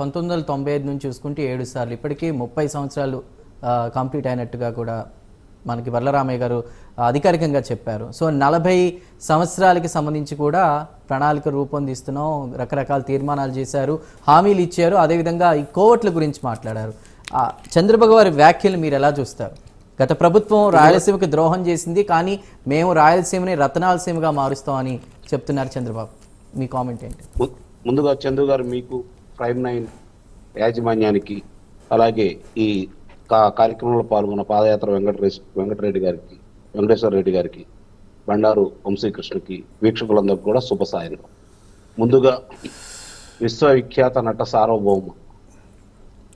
పంతొమ్మిది వందల తొంభై ఐదు నుంచి చూసుకుంటే ఏడు సార్లు. ఇప్పటికీ ముప్పై సంవత్సరాలు కంప్లీట్ అయినట్టుగా కూడా మనకి వరలరామయ్య గారు అధికారికంగా చెప్పారు. సో నలభై సంవత్సరాలకి సంబంధించి కూడా ప్రణాళిక రూపొందిస్తున్నాం రకరకాల తీర్మానాలు చేశారు హామీలు ఇచ్చారు. అదేవిధంగా ఈ కోవట్ల గురించి మాట్లాడారు. చంద్రబాబు గారి వ్యాఖ్యలు మీరు ఎలా చూస్తారు? గత ప్రభుత్వం రాయలసీమకి ద్రోహం చేసింది కానీ మేము రాయలసీమని రతనాలసీమగా మారుస్తామని చెప్తున్నారు చంద్రబాబు. మీ కామెంట్ ఏంటి? ముందుగా చందు గారు మీకు ప్రైమ్ నైన్ యాజమాన్యానికి అలాగే ఈ కార్యక్రమంలో పాల్గొన్న పాదయాత్ర వెంకటరేష్ వెంకటరెడ్డి గారికి వెంకటేశ్వర రెడ్డి గారికి బండారు వంశీకృష్ణకి వీక్షకులందరికీ కూడా శుభ సాయంత్రం. ముందుగా విశ్వవిఖ్యాత నట సార్వభౌమ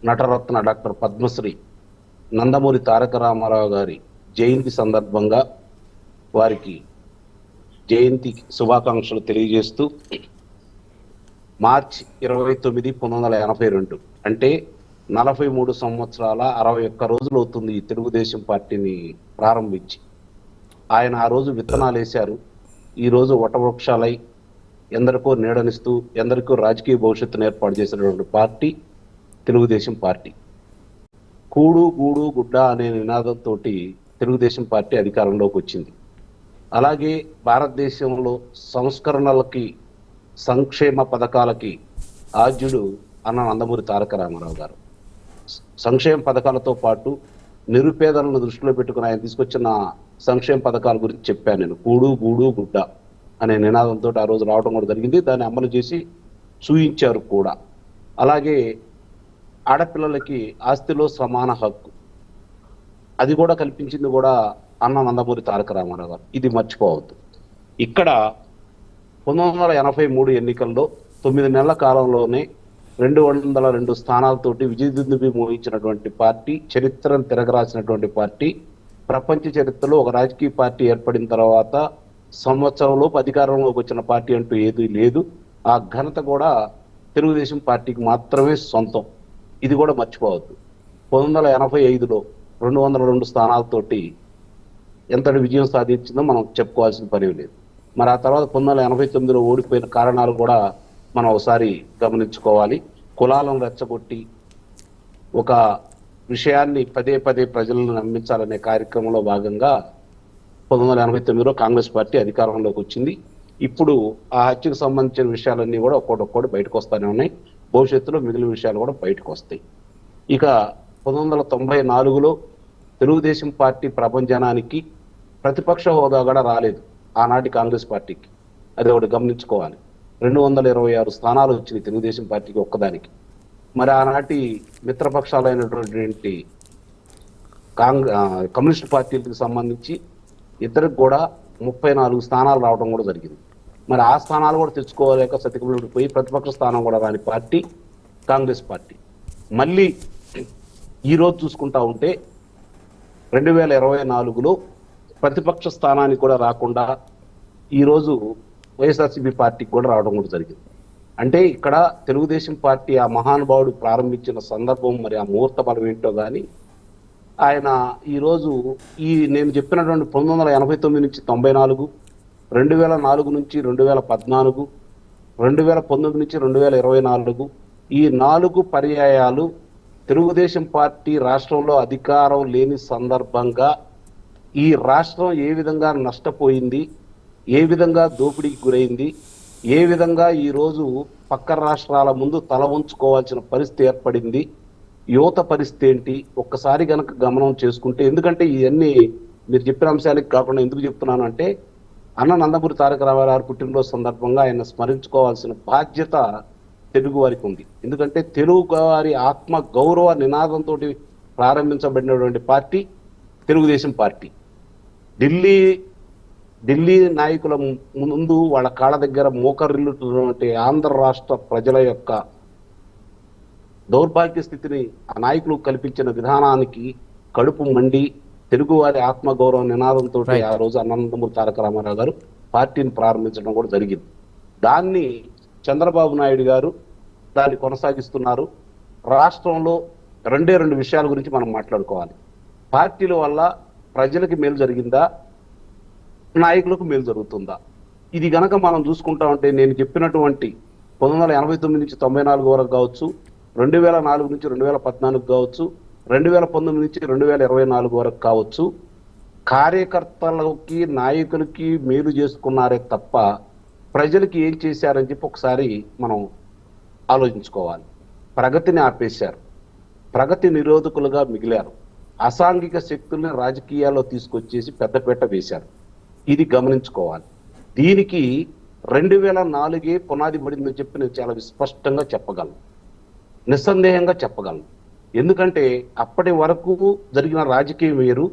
నటరత్న డాక్టర్ పద్మశ్రీ నందమూరి తారక రామారావు గారి జయంతి సందర్భంగా వారికి జయంతి శుభాకాంక్షలు తెలియజేస్తూ మార్చ్ ఇరవై తొమ్మిది పంతొమ్మిది వందల ఎనభై రెండు. అంటే నలభై మూడు సంవత్సరాల అరవై ఒక్క రోజులు అవుతుంది ఈ తెలుగుదేశం పార్టీని ప్రారంభించి. ఆయన ఆ రోజు విత్తనాలు వేశారు. ఈరోజు వటవృక్షాలై ఎందరికో నీడనిస్తూ ఎందరికో రాజకీయ భవిష్యత్తును ఏర్పాటు చేసినటువంటి పార్టీ తెలుగుదేశం పార్టీ. కూడు గూడు గుడ్డ అనే నినాదంతో తెలుగుదేశం పార్టీ అధికారంలోకి వచ్చింది. అలాగే భారతదేశంలో సంస్కరణలకి సంక్షేమ పథకాలకి ఆద్యుడు అన్న నందమూరి తారక రామారావు గారు. సంక్షేమ పథకాలతో పాటు నిరుపేదలను దృష్టిలో పెట్టుకుని ఆయన తీసుకొచ్చిన సంక్షేమ పథకాల గురించి చెప్పాను నేను. కూడు గూడు గుడ్డ అనే నినాదంతో ఆ రోజు రావడం కూడా జరిగింది. దాన్ని అమలు చేసి చూయించారు కూడా. అలాగే ఆడపిల్లలకి ఆస్తిలో సమాన హక్కు. అది కూడా కల్పించింది కూడా అన్న నందమూరి తారక రామారావు గారు. ఇది మర్చిపోవద్దు. ఇక్కడ పంతొమ్మిది వందల ఎనభై మూడు ఎన్నికల్లో తొమ్మిది నెలల కాలంలోనే రెండు వందల రెండు స్థానాలతోటి విజయదుందుబి మోహించినటువంటి పార్టీ చరిత్రను తిరగరాసినటువంటి పార్టీ ప్రపంచ చరిత్రలో ఒక రాజకీయ పార్టీ ఏర్పడిన తర్వాత సంవత్సరంలోపు అధికారంలోకి వచ్చిన పార్టీ అంటూ ఏదీ లేదు. ఆ ఘనత కూడా తెలుగుదేశం పార్టీకి మాత్రమే సొంతం. ఇది కూడా మర్చిపోవద్దు. పంతొమ్మిది వందల ఎనభై ఐదులో రెండు వందల రెండు స్థానాలతోటి ఎంతటి విజయం సాధించిందో మనం చెప్పుకోవాల్సిన పని లేదు. మరి ఆ తర్వాత పంతొమ్మిది ఎనభై తొమ్మిదిలో ఓడిపోయిన కారణాలు కూడా మనం ఒకసారి గమనించుకోవాలి. కులాలను రెచ్చగొట్టి ఒక విషయాన్ని పదే పదే ప్రజలను నమ్మించాలనే కార్యక్రమంలో భాగంగా పంతొమ్మిది వందల ఎనభై తొమ్మిదిలో కాంగ్రెస్ పార్టీ అధికారంలోకి వచ్చింది. ఇప్పుడు ఆ హత్యకు సంబంధించిన విషయాలన్నీ కూడా ఒక్కొక్కటి బయటకు వస్తూనే ఉన్నాయి. భవిష్యత్తులో మిగిలిన విషయాలు కూడా బయటకు వస్తాయి ఇక పంతొమ్మిది వందల తొంభై నాలుగులో తెలుగుదేశం పార్టీ ప్రపంచనానికి ప్రతిపక్ష హోదా కూడా రాలేదు. ఆనాటి కాంగ్రెస్ పార్టీకి. అది ఒకటి గమనించుకోవాలి. రెండు వందల ఇరవై ఆరు స్థానాలు వచ్చినాయి తెలుగుదేశం పార్టీకి ఒక్కదానికి. మరి ఆనాటి మిత్రపక్షాలైనటువంటి కాంగ్రెస్ కమ్యూనిస్ట్ పార్టీలకు సంబంధించి ఇద్దరికి కూడా ముప్పై నాలుగు స్థానాలు రావడం కూడా జరిగింది. మరి ఆ స్థానాలు కూడా తెచ్చుకోలేక సతికములు పోయి ప్రతిపక్ష స్థానం కూడా రాని పార్టీ కాంగ్రెస్ పార్టీ. మళ్ళీ ఈరోజు చూసుకుంటా ఉంటే రెండు వేల ఇరవై నాలుగులో ప్రతిపక్ష స్థానానికి కూడా రాకుండా ఈరోజు వైఎస్ఆర్సీపీ పార్టీకి కూడా రావడం కూడా జరిగింది. అంటే ఇక్కడ తెలుగుదేశం పార్టీ ఆ మహానుభావుడు ప్రారంభించిన సందర్భం మరి ఆ ముహూర్త బలం ఏంటో కానీ ఆయన ఈరోజు ఈ నేను చెప్పినటువంటి పంతొమ్మిది వందల ఎనభై తొమ్మిది నుంచి తొంభై నాలుగు రెండు వేల నాలుగు నుంచి రెండు వేల పద్నాలుగు రెండు వేల పంతొమ్మిది నుంచి రెండు వేల ఇరవై నాలుగు ఈ నాలుగు పర్యాయాలు తెలుగుదేశం పార్టీ రాష్ట్రంలో అధికారం లేని సందర్భంగా ఈ రాష్ట్రం ఏ విధంగా నష్టపోయింది ఏ విధంగా దోపిడీకి గురైంది ఏ విధంగా ఈరోజు పక్క రాష్ట్రాల ముందు తల ఉంచుకోవాల్సిన పరిస్థితి ఏర్పడింది యువత పరిస్థితి ఏంటి ఒక్కసారి గనక గమనం చేసుకుంటే ఎందుకంటే ఇవన్నీ మీరు చెప్పిన అంశానికి కాకుండా ఎందుకు చెప్తున్నాను అంటే అన్న నందమూరి తారక రామారావు పుట్టినరోజు సందర్భంగా ఆయన స్మరించుకోవాల్సిన బాధ్యత తెలుగు వారికి ఉంది. ఎందుకంటే తెలుగు వారి ఆత్మ గౌరవ నినాదంతో ప్రారంభించబడినటువంటి పార్టీ తెలుగుదేశం పార్టీ. ఢిల్లీ ఢిల్లీ నాయకుల ముందు వాళ్ళ కాళ్ళ దగ్గర మోకరిల్లుతున్నటువంటి ఆంధ్ర రాష్ట్ర ప్రజల యొక్క దౌర్భాగ్య స్థితిని ఆ నాయకులు కల్పించిన విధానానికి కడుపు మండి తెలుగువారి ఆత్మగౌరవ నినాదంతో. ఆ రోజు అనంతమూరి తారక రామారావు గారు పార్టీని ప్రారంభించడం కూడా జరిగింది. దాన్ని చంద్రబాబు నాయుడు గారు దాన్ని కొనసాగిస్తున్నారు. రాష్ట్రంలో రెండే రెండు విషయాల గురించి మనం మాట్లాడుకోవాలి. పార్టీల వల్ల ప్రజలకి మేలు జరిగిందా? నాయకులకు మేలు జరుగుతుందా? ఇది గనక మనం చూసుకుంటా ఉంటే నేను చెప్పినటువంటి పంతొమ్మిది వందల ఎనభై తొమ్మిది నుంచి తొంభై నాలుగు వరకు కావచ్చు రెండు వేల నాలుగు నుంచి రెండు వేల పద్నాలుగు కావచ్చు రెండు వేల పంతొమ్మిది నుంచి రెండు వేల ఇరవై నాలుగు వరకు కావచ్చు కార్యకర్తలకి నాయకులకి మేలు చేసుకున్నారే తప్ప ప్రజలకి ఏం చేశారని చెప్పి ఒకసారి మనం ఆలోచించుకోవాలి. ప్రగతిని ఆపేశారు. ప్రగతి నిరోధకులుగా మిగిలారు. అసాంఘిక శక్తుల్ని రాజకీయాల్లో తీసుకొచ్చేసి పెద్దపీట వేశారు. ఇది గమనించుకోవాలి. దీనికి రెండు వేల నాలుగే పునాది పడిందని చెప్పి నేను చాలా స్పష్టంగా చెప్పగలను. నిస్సందేహంగా చెప్పగలను. ఎందుకంటే అప్పటి వరకు జరిగిన రాజకీయం వేరు